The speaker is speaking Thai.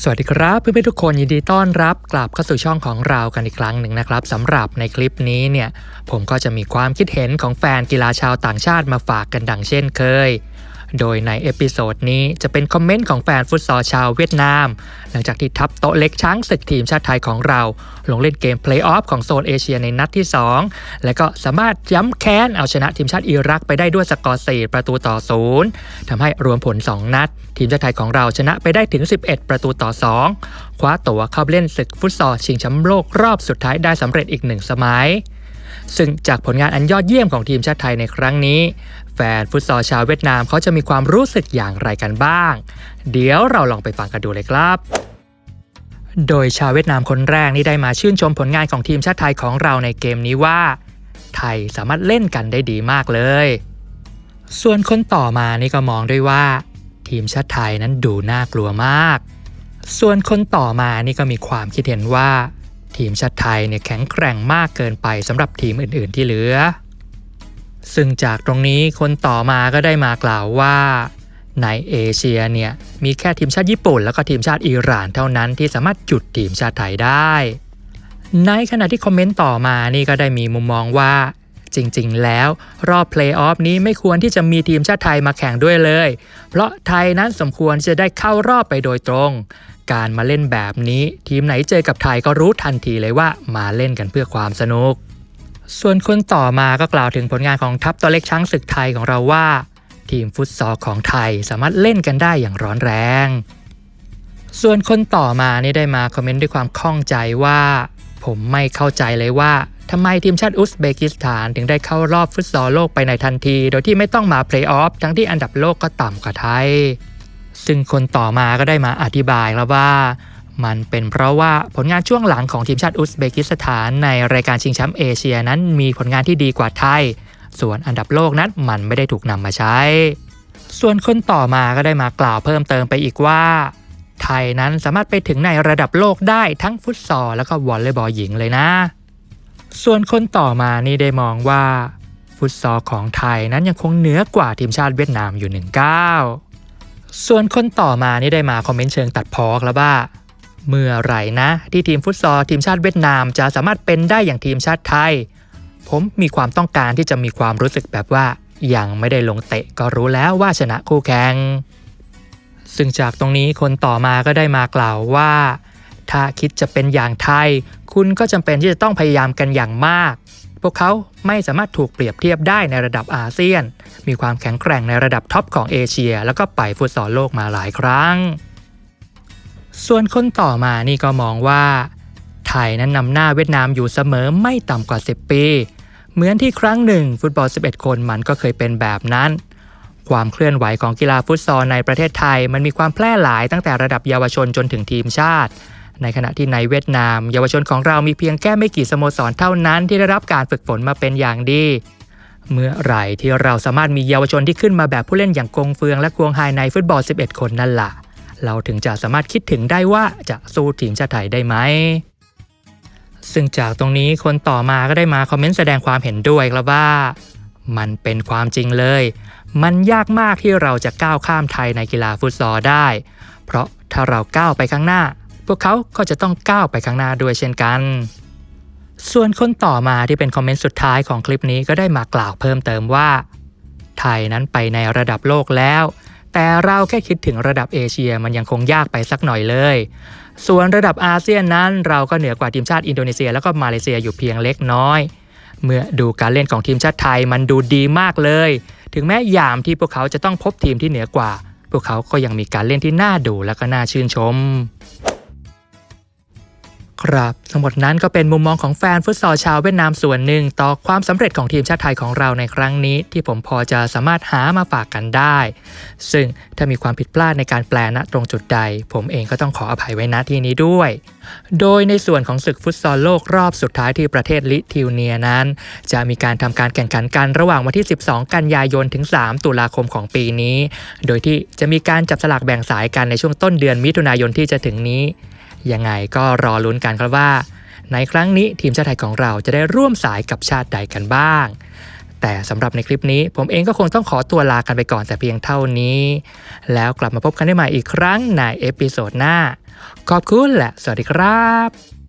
สวัสดีครับเพื่อนๆทุกคนยินดีต้อนรับกลับเข้าสู่ช่องของเรากันอีกครั้งหนึ่งนะครับสำหรับในคลิปนี้เนี่ยผมก็จะมีความคิดเห็นของแฟนกีฬาชาวต่างชาติมาฝากกันดังเช่นเคย โดยในเอพิโซดนี้จะเป็นคอมเมนต์ของแฟนฟุตซอลชาวเวียดนาม หลังจากที่ทัพโต๊ะเล็กช้างศึกทีมชาติไทยของเรา ลงเล่นเกมเพลย์ออฟของโซนเอเชียในนัดที่ 2 และก็สามารถย้ำแค้นเอาชนะทีมชาติอิรักไปได้ด้วยสกอร์ 4 ประตูต่อศูนย์ทำให้รวมผล 2 นัด ทีมชาติไทยของเราชนะไปได้ถึง 11 ประตูต่อ 2 คว้าตั๋วเข้าเล่นศึกฟุตซอลชิงแชมป์โลกรอบสุดท้ายได้สำเร็จอีกหนึ่งสมัย ซึ่งจากผลงานอันยอดเยี่ยมของทีมชาติไทยในครั้งนี้ แฟนฟุตซอลชาวเวียดนามเขาจะมีความรู้สึกอย่างไรกันบ้าง เดี๋ยวเราลองไปฟังกันดูเลยครับโดยชาวเวียดนามคนแรกนี่ได้มาชื่นชมผลงานของทีมชาติไทยของเราในเกมนี้ว่า ไทยสามารถเล่นกันได้ดีมากเลย ส่วนคนต่อมานี่ก็มองด้วยว่า ทีมชาติไทยนั้นดูน่ากลัวมาก ส่วนคนต่อมานี่ก็มีความคิดเห็นว่า ทีมชาติไทยเนี่ยแข็งแกร่งมากเกินไปสำหรับทีมอื่นๆที่เหลือ ซึ่งจากตรงนี้คนต่อมาก็ได้มากล่าวว่า ในเอเชียเนี่ยมีแค่ทีมชาติญี่ปุ่น แล้วก็ทีมชาติอิหร่านเท่านั้นที่สามารถหยุดทีมชาติไทยได้ ในขณะที่คอมเมนต์ต่อมานี่ก็ได้มีมุมมองว่า จริงๆ แล้ว รอบเพลย์ออฟนี้ไม่ควรที่จะมีทีมชาติไทยมาแข่งด้วยเลย เพราะไทยนั้นสมควรจะได้เข้ารอบไปโดยตรง การมาเล่นแบบนี้ ทีมไหนเจอกับไทยก็รู้ทันทีเลยว่ามาเล่นกันเพื่อความสนุก ส่วนคนต่อมาก็กล่าวถึงผลงานของทัพตัวเล็กช้างศึกไทยของเราว่า ทีมฟุตซอลของไทยสามารถเล่นกันได้อย่างร้อนแรง ส่วนคนต่อมานี่ได้มาคอมเมนต์ด้วยความข้องใจว่า ผมไม่เข้าใจเลยว่า ทำไมทีมชาติอุซเบกิสถานถึงได้เข้ารอบฟุตซอลโลกไปในทันที โดยที่ไม่ต้องมาเพลย์ออฟทั้งที่อันดับโลกก็ต่ำกว่าไทย ซึ่งคนต่อมาก็ได้มาอธิบายแล้วว่ามันเป็นเพราะว่าผลงานช่วงหลังของทีมชาติอุซเบกิสถานในรายการชิงแชมป์เอเชียนั้นมีผลงานที่ดีกว่าไทย ส่วนอันดับโลกนั้นมันไม่ได้ถูกนำมาใช้ ส่วนคนต่อมาก็ได้มากล่าวเพิ่มเติมไปอีกว่า ไทยนั้นสามารถไปถึงในระดับโลกได้ทั้งฟุตซอลแล้วก็วอลเลย์บอลหญิงเลยนะ ส่วนคนต่อมานี่ได้มองว่า ฟุตซอลของไทยนั้นยังคงเหนือกว่าทีมชาติเวียดนามอยู่หนึ่งก้าวส่วนคนต่อมานี่ได้มาคอมเมนต์เชิงตัดพ้อแล้วว่า เมื่อไหร่นะ ที่ทีมฟุตซอลทีมชาติเวียดนามจะสามารถเป็นได้อย่างทีมชาติไทย ผมมีความต้องการที่จะมีความรู้สึกแบบว่ายังไม่ได้ลงเตะก็รู้แล้วว่าชนะคู่แข่งซึ่งจากตรงนี้คนต่อมาก็ได้มากล่าวว่า ถ้าคิดจะเป็นอย่างไทย คุณก็จำเป็นที่จะต้องพยายามกันอย่างมาก พวกเขาไม่สามารถถูกเปรียบเทียบได้ในระดับอาเซียน มีความแข็งแกร่งในระดับท็อปของเอเชีย แล้วก็ไปฟุตซอลโลกมาหลายครั้ง ส่วนคนต่อมานี่ก็มองว่า ไทยนั้นนำหน้าเวียดนามอยู่เสมอไม่ต่ำกว่า 10 ปี เหมือนที่ครั้งหนึ่งฟุตบอล 11 คนมันก็เคยเป็นแบบนั้นความเคลื่อนไหวของกีฬาฟุตซอลในประเทศไทย มันมีความแพร่หลายตั้งแต่ระดับเยาวชนจนถึงทีมชาติ ในขณะที่ในเวียดนาม เยาวชนของเรามีเพียงแค่ไม่กี่สโมสรเท่านั้นที่ได้รับการฝึกฝนมาเป็นอย่างดี เมื่อไหร่ที่เราสามารถมีเยาวชนที่ขึ้นมาแบบผู้เล่นอย่างกงเฟืองและกวงไฮในฟุตบอล 11 คนนั่นล่ะ เราถึงจะสามารถคิดถึงได้ว่าจะสู้ทีมชาติไทยได้ไหมซึ่งจากตรงนี้คนต่อมาก็ได้มาคอมเมนต์แสดงความเห็นด้วยครับว่า มันเป็นความจริงเลย มันยากมากที่เราจะก้าวข้ามไทยในกีฬาฟุตซอลได้ เพราะถ้าเราก้าวไปข้างหน้า วกเขาก็จะต้องก้าวไปข้างหน้าด้วยเช่นกัน ส่วนคนต่อมาที่เป็นคอมเมนต์สุดท้ายของคลิปนี้ก็ได้มากล่าวเพิ่มเติมว่า ไทยนั้นไปในระดับโลกแล้ว แต่เราแค่คิดถึงระดับเอเชียมันยังคงยากไปสักหน่อยเลย ส่วนระดับอาเซียนนั้นเราก็เหนือกว่าทีมชาติอินโดนีเซียแล้วก็มาเลเซียอยู่เพียงเล็กน้อย เมื่อดูการเล่นของทีมชาติไทยมันดูดีมากเลย ถึงแม้ยามที่พวกเขาจะต้องพบทีมที่เหนือกว่าพวกเขาก็ยังมีการเล่นที่น่าดูและก็น่าชื่นชม ครับ ทั้งหมดนั้นก็เป็นมุมมองของแฟนฟุตซอลชาวเวียดนามส่วนหนึ่ง ต่อความสำเร็จของทีมชาติไทยของเราในครั้งนี้ ที่ผมพอจะสามารถหามาฝากกันได้ ซึ่งถ้ามีความผิดพลาดในการแปลณตรงจุดใด ผมเองก็ต้องขออภัยไว้ณที่นี้ด้วย โดยในส่วนของศึกฟุตซอลโลกรอบสุดท้ายที่ประเทศลิทิวเนียนั้น จะมีการทำการแข่งขันกันระหว่างวันที่ 12 กันยายนถึง 3 ตุลาคมของปีนี้ โดยที่จะมีการจับสลากแบ่งสายกันในช่วงต้นเดือนมิถุนายนที่จะถึงนี้ ยังไงก็รอลุ้นกันครับว่า ในครั้งนี้ทีมชาติไทยของเราจะได้ร่วมสายกับชาติใดกันบ้าง แต่สำหรับในคลิปนี้ ผมเองก็คงต้องขอตัวลากันไปก่อนแต่เพียงเท่านี้ แล้วกลับมาพบกันได้ใหม่อีกครั้งในเอพิโซดหน้า ขอบคุณและสวัสดีครับ